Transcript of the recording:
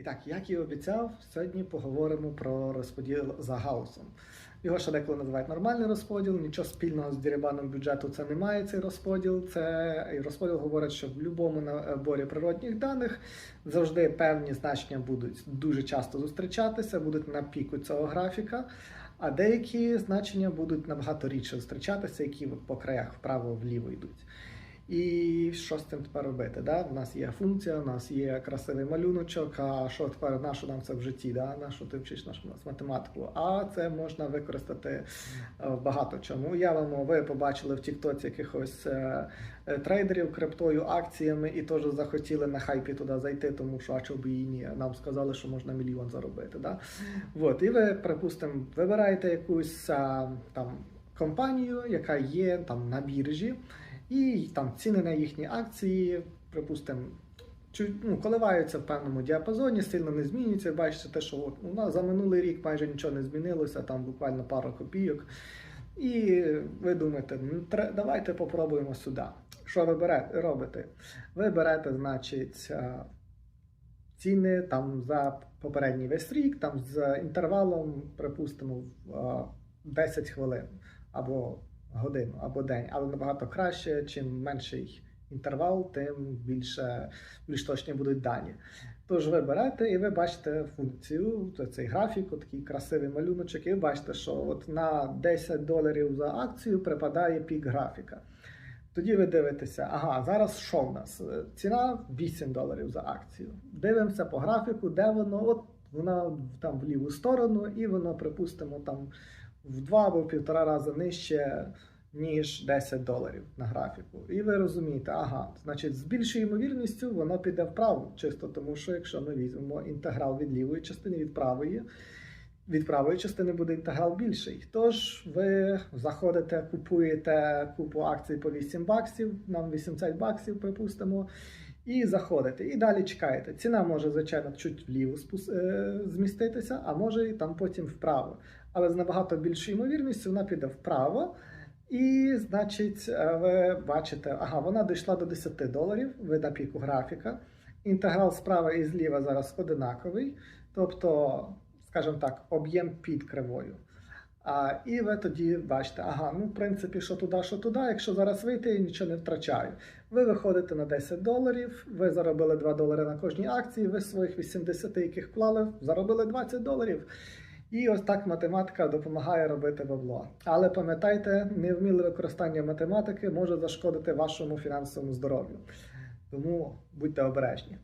І так, як і обіцяв, сьогодні поговоримо про розподіл за гаусом. Його ще деколи називають нормальний розподіл, нічого спільного з дерибаном бюджету це не має цей розподіл. Це розподіл говорить, що в будь-якому наборі природних даних завжди певні значення будуть дуже часто зустрічатися, будуть на піку цього графіка, а деякі значення будуть набагато рідше зустрічатися, які по краях вправо-вліво йдуть. І що з цим тепер робити? Да? У нас є функція, у нас є красивий малюночок. А що тепер на що нам це в житті? Да? На що ти вчиш нашу математику? А це можна використати е, в багато чому. Уявимо, ви побачили в Тіктоці якихось е, е, трейдерів криптою, акціями, і теж захотіли на хайпі туди зайти, тому що а чого б і ні. Нам сказали, що можна мільйон заробити. Да? От, і ви, припустимо, вибираєте якусь там компанію, яка є там на біржі. І там ціни на їхні акції, припустимо, ну, коливаються в певному діапазоні, сильно не змінюються. Бачите, те, що у нас за минулий рік майже нічого не змінилося, там буквально пару копійок. І ви думаєте, ну, давайте попробуємо сюди. Що ви берете, робите? Ви берете, значить, е, ціни там за попередній весь рік, там з інтервалом, припустимо, в е, 10 хвилин або годину або день, але набагато краще, чим менший інтервал, тим більше більш точні будуть дані. Тож ви берете і ви бачите функцію, цей графік, такий красивий малюночок, і ви бачите, що от на 10 доларів за акцію припадає пік графіка. Тоді ви дивитеся, ага, зараз що в нас? Ціна 8 доларів за акцію. Дивимося по графіку, де воно, от вона там в ліву сторону, і воно, припустимо, там в два або в півтора рази нижче, ніж 10 доларів на графіку. І ви розумієте, ага, значить, з більшою ймовірністю воно піде вправо, чисто тому, що якщо ми візьмемо інтеграл від лівої частини від правої, від правої частини буде інтеграл більший. Тож ви заходите, купуєте купу акцій по 8 баксів, нам 80 баксів, припустимо. І заходите, і далі чекаєте. Ціна може, звичайно, чуть вліво е, зміститися, а може і там потім вправо. Але з набагато більшою ймовірністю вона піде вправо. І, значить, е, ви бачите, ага, вона дійшла до 10 доларів, ви на піку графіка. Інтеграл справа і зліва зараз одинаковий, тобто, скажімо так, об'єм під кривою. А, і ви тоді бачите, ага, ну в принципі, що туди, що туди. Якщо зараз вийти, я нічого не втрачаю. Ви виходите на 10 доларів, ви заробили 2 долари на кожній акції, ви своїх 80, яких вклали, заробили 20 доларів. І ось так математика допомагає робити бабло. Але пам'ятайте, невміле використання математики може зашкодити вашому фінансовому здоров'ю. Тому будьте обережні.